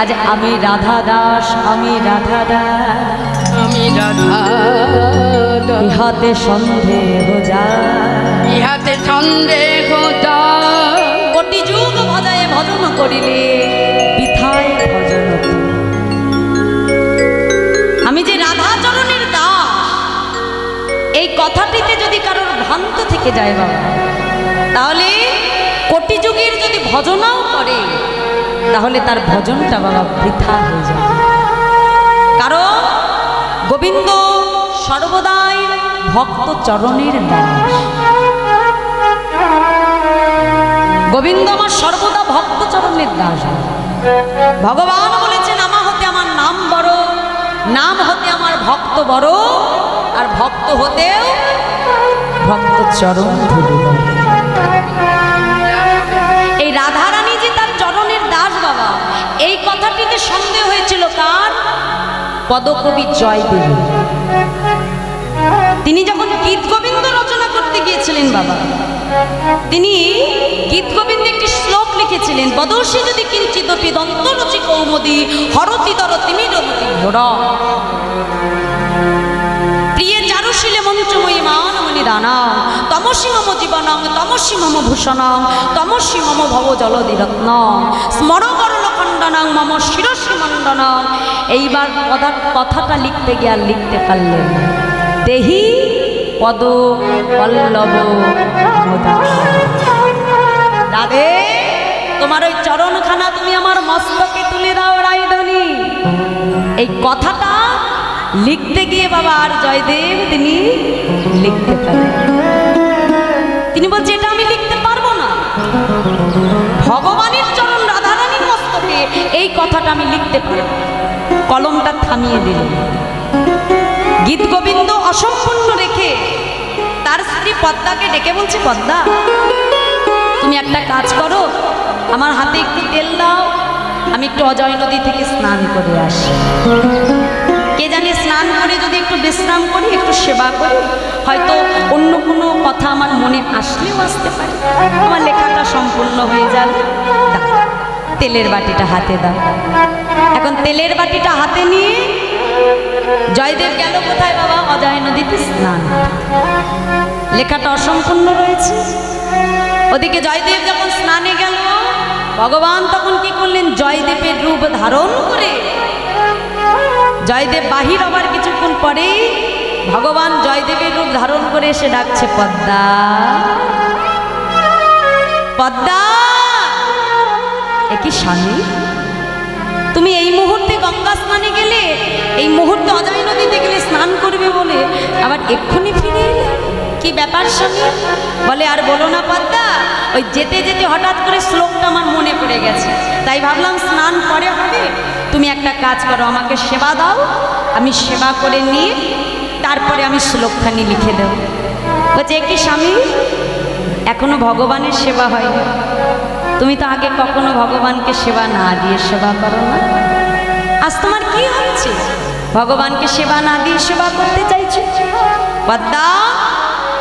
আজ আমি রাধা দাস আমি রাধা দাস আমি রাধা। ইহাতে সন্দেহ যায় ইহাতে সন্দেহ যায়। কোটি যুগ ভজায় ভজন করিলে বিথায় ভজন আমি যে রাধাচরণের দাস এই কথাটিতে যদি কারোর ভ্রান্ত থেকে যায় বাবা তাহলে কোটি যুগের যদি ভজনাও করে তাহলে তার ভজনটা বাবা বৃথা হয়ে যাবে। কারণ গোবিন্দ সর্বদাই ভক্ত চরণের দাস গোবিন্দ আমার সর্বদা ভক্ত চরণের দাস। ভগবান বলেছেন, আমা হতে আমার নাম বড়, নাম হতে আমার ভক্ত বড়, আর ভক্ত হতেও ভক্ত চরণ কথাটিতে সন্দেহ হয়েছিল কার? পদকবি জয়দেব। তিনি যখন গীত গোবিন্দ রচনা করতে গিয়েছিলেন বাবা, তিনি গীত গোবিন্দে একটি শ্লোক লিখেছিলেন বদর্শী যদি কিঞ্চিদপি দন্তরুচি কৌমদি, হরতি দর তিমি ঘোর প্রিয়ে চারুশীলে মঞ্চময়ী মানমণি দানা তমসী মম জীবনং তমসী মম ভূষণং তমসী মম ভব জলদি রত্ন। স্মর মম শিরসী মণ্ডনং এইবার কথা- কথাটা লিখতে গিয়ে আর লিখতে পারলেন দেহি পদ পল্লব রাধে, তোমার ওই চরণখানা তুমি আমার মস্তকে তুলে দাও রায়ধনী এই কথাটা লিখতে গিয়ে বাবা আর জয়দেব তিনি লিখতে পারেন তিনি বলছে, এটা আমি লিখতে পারব না। মস্তকে এই কথাটা আমি লিখতে পারব না। কলমটা থামিয়ে দিল। গীত গোবিন্দ অসম্পূর্ণ রেখে তার স্ত্রী পদ্মাকে ডেকে বলছে, পদ্মা, তুমি একটা কাজ করো, আমার হাতে একটু তেল দাও, আমি একটু অজয় নদী থেকে স্নান করে আসি। কে জানে স্নান করে যদি একটু বিশ্রাম করি, একটু সেবা করি, হয়তো অন্য কোনো কথা আমার মনে আসলেও আসতে পারে। আমার লেখাটা সম্পূর্ণ হয়ে যাবে তেলের বাটিটা হাতে দাও। এখন তেলের বাটিটা হাতে নিয়ে জয়দেব গেল কোথায় বাবা? অজয় নদীতে স্নান। লেখাটা অসম্পূর্ণ রয়েছে। ওদিকে জয়দেব যখন স্নানে গেল, ভগবান তখন কি করলেন? জয়দেবের রূপ ধারণ করে জয়দেব বাহির হবার কিছুক্ষণ পরেই ভগবান জয়দেবের রূপ ধারণ করে এসে ডাকছে, পদ্মা। পদ্মা একই স্বামী? তুমি এই মুহূর্তে গঙ্গা স্নানে গেলে, এই মুহূর্তে অজয় নদীতে গেলে স্নান করবে বলে আবার এক্ষুনি ফিরে এলে? কি ব্যাপার স্বামী? বলে, আর বলো না পদ্মা, ওই যেতে যেতে হঠাৎ করে শ্লোকটা আমার মনে পড়ে গেছে। তাই ভাবলাম স্নান পরে হবে। তুমি একটা কাজ করো, আমাকে সেবা দাও। আমি সেবা করে নিয়ে তারপরে আমি শ্লোকখানি লিখে দেব। বলছে কি স্বামী? এখনও ভগবানের সেবা হয়নি। তুমি তো আগে কখনো ভগবানকে সেবা না দিয়ে সেবা করো না। আজ তোমার কি হচ্ছে ভগবানকে সেবা না দিয়ে সেবা করতে চাইছো? পদ্মা,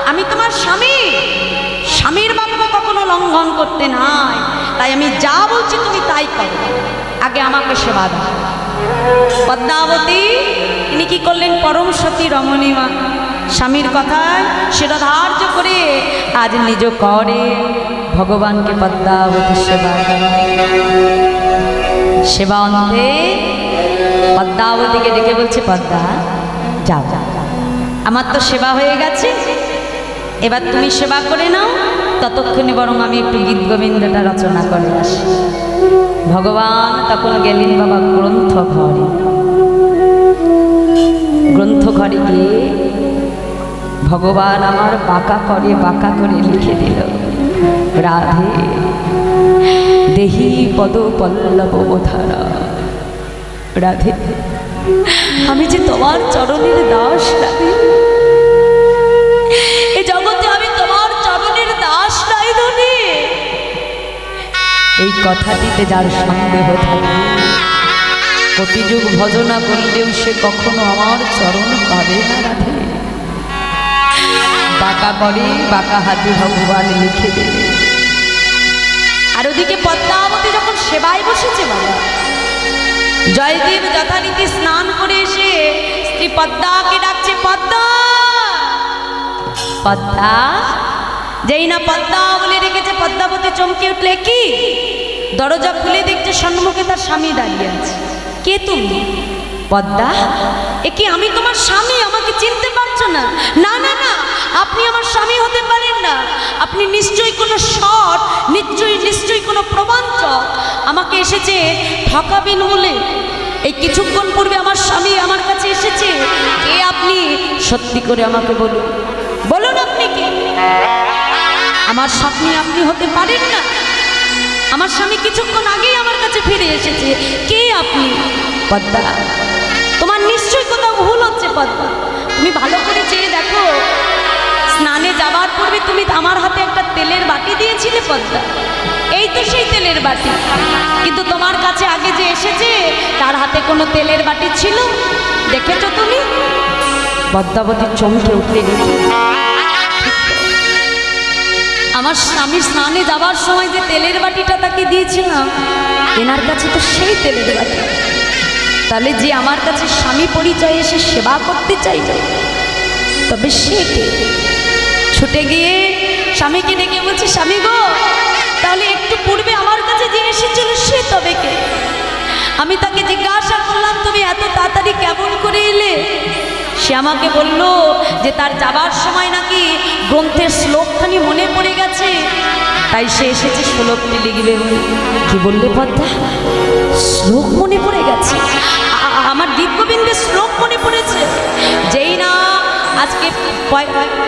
আমি তোমার স্বামী। স্বামীর বাক্য কখনো লঙ্ঘন করতে নাই। তাই আমি যা বলছি তুমি তাই করো। আগে আমাকে সেবা দাও। পদ্মাবতী তিনি কি করলেন? পরম সতী রমণীমা স্বামীর কথায় সেটা ধার্য করে আজ নিজ করে ভগবানকে পদ্মাবতী সেবা সেবা অন্তে পদ্মাবতীকে ডেকে বলছে, পদ্মা, যাও। আমার তো সেবা হয়ে গেছে। এবার তুমি সেবা করে নাও। ততক্ষণে বরং আমি একটু গীত গোবিন্দটা রচনা করে আসি। ভগবান তখন গেলেন বাবা গ্রন্থ ঘরে গ্রন্থ ঘরে গিয়ে ভগবান আমার বাঁকা করে বাঁকা করে লিখে দিল। রাধে। দেহি পদ পল্লব ধারা রাধে, আমি যে তোমার চরণের দাস রাধে। এই কথাটিতে যার সন্দেহ থাকে। কোটি যুগ ভজনা করলেও সে কখনো আমার চরণ পাবে না রাধে। বাঁকা করে বাঁকা হাতে ভগবান লিখে দেবে। আর ওদিকে পদ্মাবতী যখন সেবায় বসেছে বাবা, জয়দেব যথারীতি স্নান করে এসে স্ত্রী পদ্মাকে ডাকছে, পদ্মা! পদ্মা? যেই না পদ্মা বলে রেখেছে, পদ্মাবতী চমকে উঠলে, কি? দরজা খুলে দেখছে সম্মুখে তার স্বামী দাঁড়িয়ে আছে। কে তুমি? পদ্মা? এ কি, আমি তোমার স্বামী? আমাকে চিনতে পারছ না? না না না, আপনি আমার স্বামী হতে পারেন না। আপনি নিশ্চয়ই কোনো শট, নিশ্চয়ই নিশ্চয়ই কোনো প্রবঞ্চক আমাকে এসেছে ঠকাবেন বলে। এই কিছুক্ষণ পূর্বে আমার স্বামী আমার কাছে এসেছে। কে আপনি? সত্যি করে আমাকে বলুন। বলুন আপনি কে? আমার স্বামী আপনি হতে পারেন না। আমার স্বামী কিছুক্ষণ আগেই আমার কাছে ফিরে এসেছে। কে আপনি? পদ্মা। তোমার নিশ্চয়ই কোথাও ভুল হচ্ছে, পদ্মা। তুমি ভালো করে চেয়ে দেখো। স্নানে যাওয়ার পূর্বে তুমি আমার হাতে একটা তেলের বাটি দিয়েছিলে পদ্মা। এই তো সেই তেলের বাটি। কিন্তু তোমার কাছে আগে যে এসেছে, তার হাতে কোনো তেলের বাটি ছিল? দেখেছ তুমি? পদ্মাবতী চমকে উঠলে। আমার স্বামী স্নানে যাওয়ার সময় যে তেলের বাটিটা তাকে দিয়েছিলাম এনার কাছে তো সেই তেলের বাটি। তাহলে যে আমার কাছে স্বামী পরিচয় এসে সেবা করতে চাইবে তবে সে ছুটে গিয়ে স্বামীকে ডেকে বলছে, স্বামী গো, তাহলে একটু পূর্বে আমার কাছে যে এসেছিল সে তবে কে? আমি তাকে জিজ্ঞাসা করলাম, তুমি এত তাড়াতাড়ি কেমন করে এলে? সে আমাকে বলল যে, তার যাবার সময় নাকি গ্রন্থের শ্লোকখানি মনে পড়ে গেছে। তাই সে এসেছে শ্লোকটি লিখবে কি বললে পদ্মা? শ্লোক মনে পড়ে গেছে। আমার গীত গোবিন্দের শ্লোক মনে পড়েছে। যেই না আজকে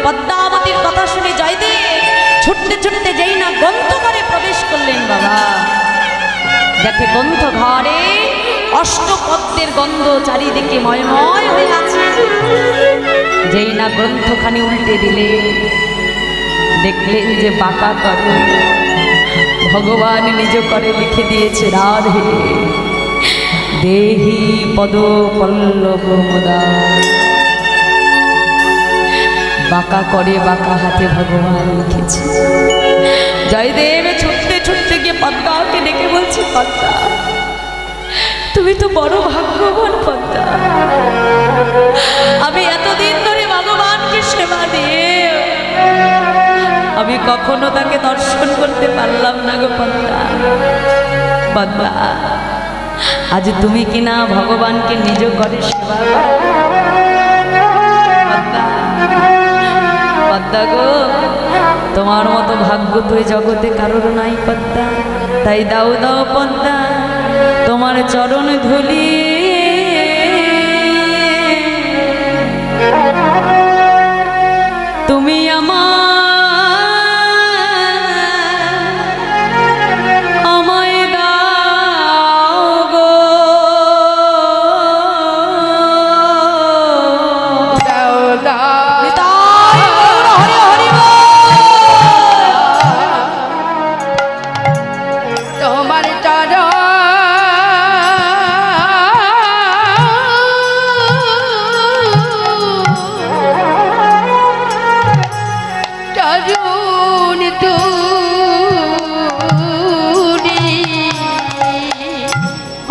পদ্মাবতীর কথা শুনে জয়দেব ছুটতে ছুটতে যেই না গ্রন্থঘরে প্রবেশ করলেন বাবা। দেখে গ্রন্থ ঘরে অষ্টপদ্মের গন্ধ চারিদিকে ময়ময় হয়ে আছে। যেই না গ্রন্থখানি উল্টে দিলে, দেখলেন যে বাঁকা করে ভগবান নিজ করে লিখে দিয়েছে রাধে। দেহি পদ পল্লব মুদা বাঁকা করে বাঁকা হাতে ভগবান লিখেছে। জয়দেব ছুটতে ছুটতে গিয়ে পদ্মাকে ডেকে বলছে, পদ্মা, তুমি তো বড় ভাগ্যবান পদ্মা। আমি এতদিন ধরে ভগবানকে সেবা দিয়ে আমি কখনো তাকে দর্শন করতে পারলাম না গো পদ্মা। পদ্মা, আজ তুমি কিনা ভগবানকে নিজ করে সেবা করো। পদ্মা গো। তোমার মতো ভাগ্য তুই জগতে কারোর নাই পদ্মা। তাই দাও দাও পদ্মা, তোমার চরণ ধুলি।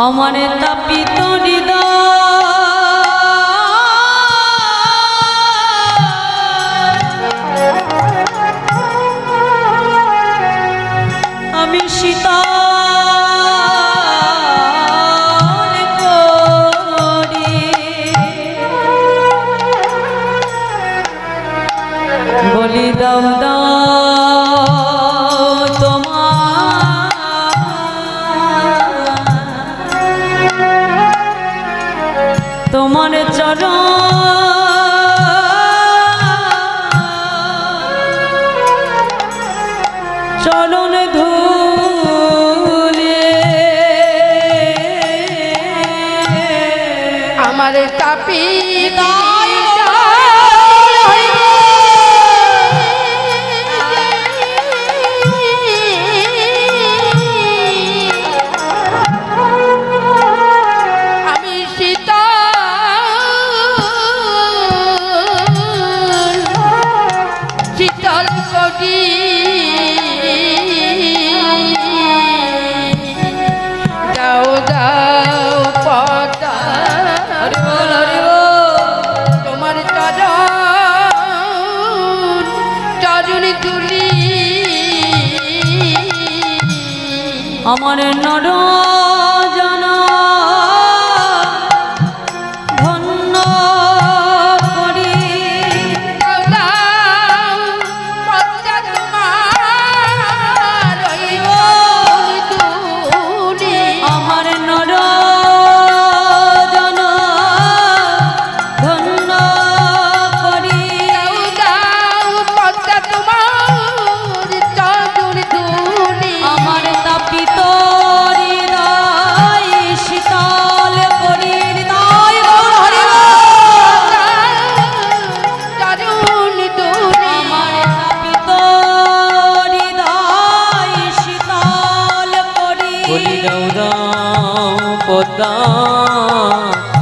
আমার তাপিত আমি সীতা আমার তাপি চুলি তুলি। আমার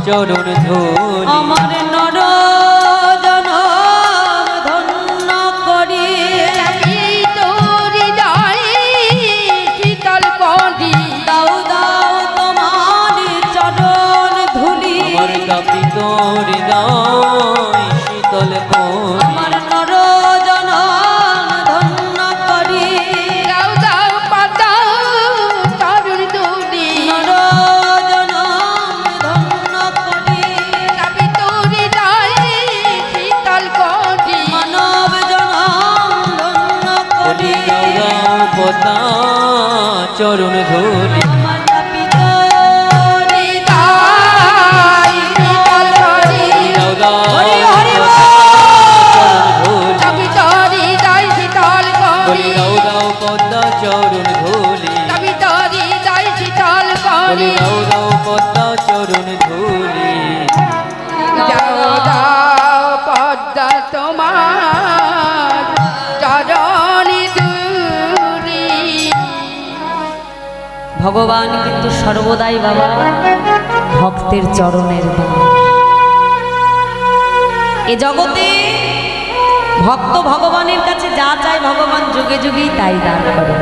চরণ ধুলি। আমার নর জন ধন্য করি। শীতল করি। দাও দাও তোমার চরণ ধুলি। আমার দাবি তোর দাও অবদান চরণ ধরি। ভগবান কিন্তু সর্বদাই বাবা। ভক্তের চরণের এ জগতে ভক্ত ভগবানের কাছে যা চায় ভগবান যুগে যুগেই তাই দান করে।